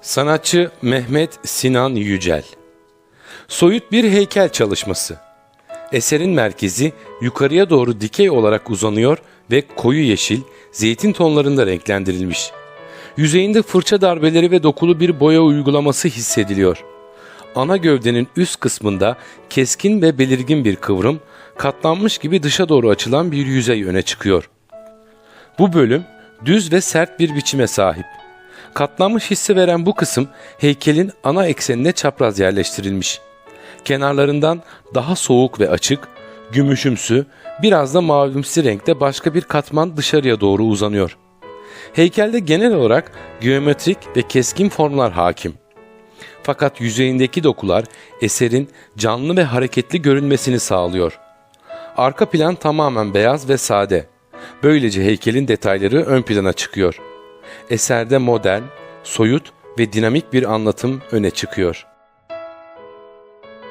Sanatçı Mehmet Sinan Yücel Soyut bir heykel çalışması. Eserin merkezi yukarıya doğru dikey olarak uzanıyor ve koyu yeşil, zeytin tonlarında renklendirilmiş. Yüzeyinde fırça darbeleri ve dokulu bir boya uygulaması hissediliyor. Ana gövdenin üst kısmında keskin ve belirgin bir kıvrım, katlanmış gibi dışa doğru açılan bir yüzey öne çıkıyor. Bu bölüm düz ve sert bir biçime sahip. Katlanmış hissi veren bu kısım heykelin ana eksenine çapraz yerleştirilmiş. Kenarlarından daha soğuk ve açık, gümüşümsü, biraz da mavimsi renkte başka bir katman dışarıya doğru uzanıyor. Heykelde genel olarak geometrik ve keskin formlar hakim. Fakat yüzeyindeki dokular eserin canlı ve hareketli görünmesini sağlıyor. Arka plan tamamen beyaz ve sade. Böylece heykelin detayları ön plana çıkıyor. Eserde modern, soyut ve dinamik bir anlatım öne çıkıyor.